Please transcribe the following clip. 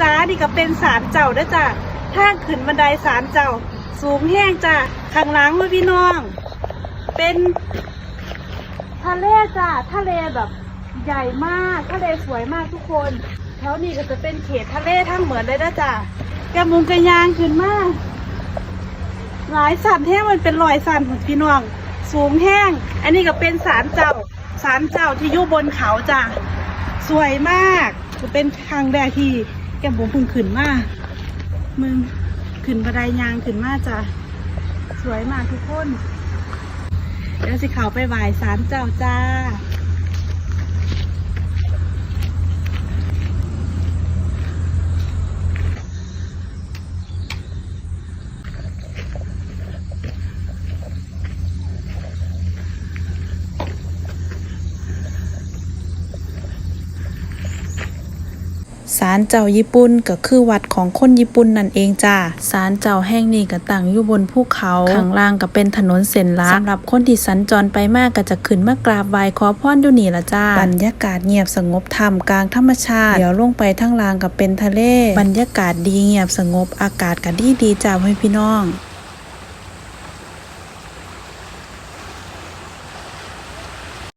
จ้านี่ก็เป็นศาลเจ้าด้จ้าทางขึ้นบันไดศาลเจ้า สูงแห้งจ้าข้างหลังว่าพี่น้อง เป็นทะเลจ้าทะเลแบบใหญ่มากทะเลสวยมากทุกคนแถวนี้ก็จะเป็นเขตทะเลทั้งเหมือนเลยนะจ้าแกมุงกระยางขึ้นมาก หลายสันแห้งมันเป็นรอยสันของพี่น้อง สูงแห้ง อันนี้ก็เป็นศาลเจ้าศาลเจ้าที่อยู่บนเขาจ้ะสวยมากจะเป็นครั้งแรกที่ แกผมเพึ่งขึ้นมามึงขึ้นบันไดยางขึ้นมาจ้ะสวยมากทุกคน เดี๋ยวสิเขาไปไหว้ศาลเจ้าจ้า ศาลเจ้าญี่ปุ่นก็คือวัดของคนญี่ปุ่นนั่นเองจ้าศาลเจ้าแห่งนี้ก็ตั้งอยู่บนภูเขาข้างล่างก็เป็นถนนเส้นลักสำหรับคนที่สัญจรไปมากก็จะขึ้นมากราบไหว้ขอพรอยู่นี่ละจ้าบรรยากาศเงียบสงบท่ามกลางธรรมชาติ เดี๋ยวลงไปทั้งล่างก็เป็นทะเล บรรยากาศดีเงียบสงบอากาศก็ดีดีจ้าให้พี่น้อง